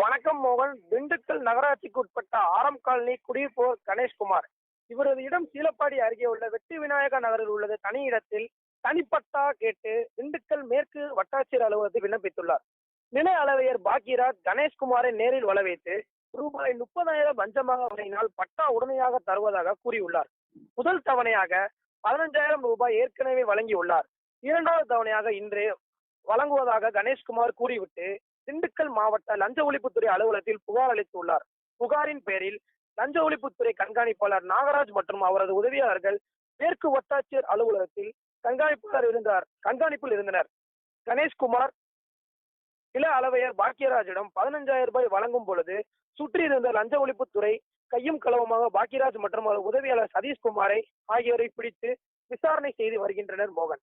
வணக்கம் மோகன். திண்டுக்கல் நகராட்சிக்கு உட்பட்ட ஆரம் காலனி குடியிருப்போர் கணேஷ்குமார். இவரது இடம் சீலப்பாடி அருகே உள்ள வெற்றி விநாயகா நகரில் உள்ளது. தனி இடத்தில் தனிப்பட்டா கேட்டு திண்டுக்கல் மேற்கு வட்டாட்சியர் அலுவலகத்தில் விண்ணப்பித்துள்ளார். நில அளவையர் பாக்கியராஜ் கணேஷ்குமாரை நேரில் வளவைத்து ரூபாய் முப்பதாயிரம் பஞ்சமாக வழங்கினால் பட்டா உடனடியாக தருவதாக கூறியுள்ளார். முதல் தவணையாக பதினஞ்சாயிரம் ரூபாய் ஏற்கனவே வழங்கியுள்ளார். இரண்டாவது தவணையாக இன்று வழங்குவதாக கணேஷ்குமார் கூறிவிட்டு திண்டுக்கல் மாவட்ட லஞ்ச ஒழிப்புத்துறை அலுவலகத்தில் புகார் அளித்துள்ளார். புகாரின் பேரில் லஞ்ச ஒழிப்புத்துறை கண்காணிப்பாளர் நாகராஜ் மற்றும் அவரது உதவியாளர்கள் மேற்கு வட்டாட்சியர் அலுவலகத்தில் கண்காணிப்பாளர் இருந்தார். கண்காணிப்பில் இருந்தனர். கணேஷ்குமார் நில அளவையர் பாக்கியராஜிடம் பதினஞ்சாயிரம் ரூபாய் வழங்கும் பொழுது சுற்றி இருந்த லஞ்ச ஒழிப்புத்துறை கையும் களவுமாக பாக்கியராஜ் மற்றும் அவர் உதவியாளர் சதீஷ்குமாரை ஆகியோரை பிடித்து விசாரணை செய்து வருகின்றனர் மோகன்.